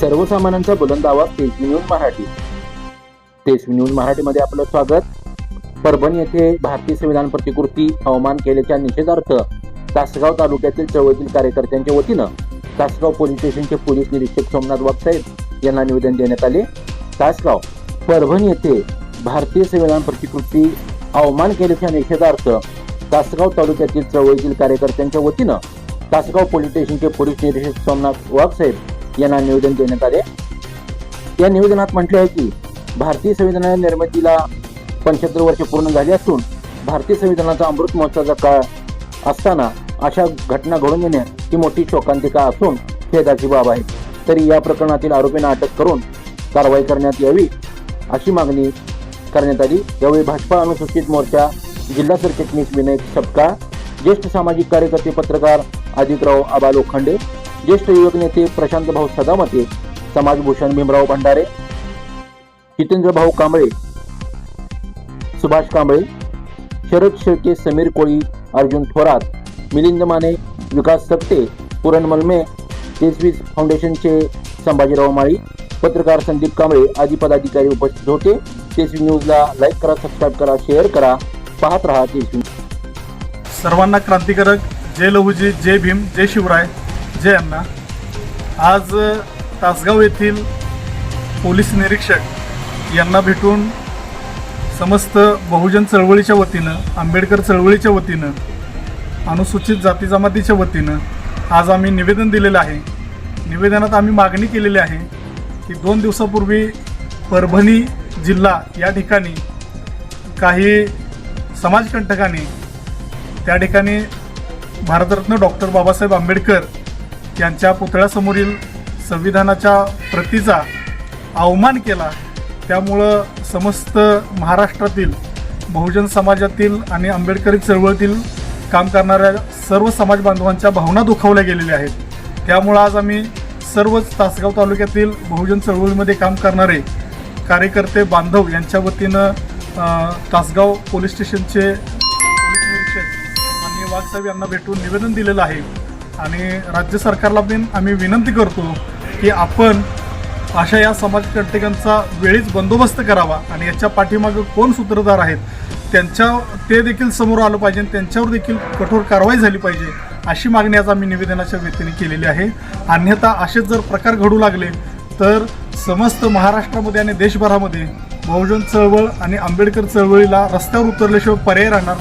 सर्वसामान्यांचा बुलंद आवाज तेजवी न्यूज मराठी. तेजवी न्यूज मराठीमध्ये आपलं स्वागत. परभणी येथे भारतीय संविधान प्रतिकृती अवमान केल्याच्या निषेधार्थ तासगाव तालुक्यातील चळवळीतील कार्यकर्त्यांच्या वतीनं तासगाव पोलीस स्टेशनचे पोलीस निरीक्षक सोमनाथ वागसाहेब यांना निवेदन देण्यात आले. तासगाव परभणी येथे भारतीय संविधान प्रतिकृती अवमान केल्याच्या निषेधार्थ तासगाव तालुक्यातील चळवळीतील कार्यकर्त्यांच्या वतीनं तासगाव पोलीस स्टेशनचे पोलीस निरीक्षक सोमनाथ वाघसाहेब यांना निवेदन देण्यात आले. या निवेदनात म्हटले आहे की भारतीय संविधानाच्या निर्मितीला पंच्याहत्तर वर्ष पूर्ण झाली असून भारतीय संविधानाचा अमृत महोत्सवाचा काळ असताना अशा घटना घडून येणे ही मोठी शोकांतिका असून खेदाची बाब आहे. तरी या प्रकरणातील आरोपींना अटक करून कारवाई करण्यात यावी अशी मागणी करण्यात आली. यावेळी भाजपा अनुसूचित मोर्चा जिल्हा सरचिटणीस विनय सपकाळ ज्येष्ठ सामाजिक कार्यकर्ते पत्रकार आदितराव आबा लोखंडे ज्येष्ठ युवक नेते प्रशांत भाऊ सदामते समाजभूषण भीमराव भंडारे जितेंद्र भाऊ कांबळे सुभाष कांबळे शरद शेळके समीर कोळी अर्जुन थोरात मिलिंद माने विकास सप्ते पुरण मलमे तेजवीज फाउंडेशनचे संभाजीराव माळी पत्रकार संदीप कांबळे आदी पदाधिकारी उपस्थित होते. तेजवी न्यूजला लाईक करा सबस्क्राईब करा शेअर करा. पाहत राहा तेजवी सर्वांना क्रांतिकारक. जय लहुजी जय भीम जय शिवराय. जय अण्णा आज तासगाव येथील पोलीस निरीक्षक यांना भेटून समस्त बहुजन चळवळीच्या वतीनं आंबेडकर चळवळीच्या वतीनं अनुसूचित जाती जमातीच्या वतीनं आज आम्ही निवेदन दिलेलं आहे. निवेदनात आम्ही मागणी केलेली आहे की दोन दिवसापूर्वी परभणी जिल्हा या ठिकाणी काही समाजकंटकांनी त्या ठिकाणी भारतरत्न डॉक्टर बाबासाहेब आंबेडकर यांच्या पुतळ्यासमोरील संविधानाच्या प्रतीचा अवमान केला. त्यामुळं समस्त महाराष्ट्रातील बहुजन समाजातील आणि आंबेडकरी चळवळीतील काम करणाऱ्या सर्व समाज बांधवांच्या भावना दुखावल्या गेलेल्या आहेत. त्यामुळं आज आम्ही सर्वच तासगाव तालुक्यातील बहुजन चळवळीमध्ये काम करणारे कार्यकर्ते बांधव यांच्या वतीनं तासगाव पोलीस स्टेशनचे पोलीस निरीक्षक आणि वाघसाहेब यांना भेटून निवेदन दिलेलं आहे. आणि राज्य सरकारला पण आम्ही विनंती करतो की आपण अशा या समाजकंटकांचा वेळीच बंदोबस्त करावा आणि याच्या पाठीमागं कोण सूत्रधार आहेत त्यांच्या ते देखील समोर आलं पाहिजे आणि त्यांच्यावर देखील कठोर कारवाई झाली पाहिजे अशी मागणी आज आम्ही निवेदनाच्या व्यक्तीने केलेली आहे. अन्यथा असेच जर प्रकार घडू लागले तर समस्त महाराष्ट्रामध्ये आणि देशभरामध्ये बहुजन चळवळ आणि आंबेडकर चळवळीला रस्त्यावर उतरल्याशिवाय पर्याय राहणार नाही.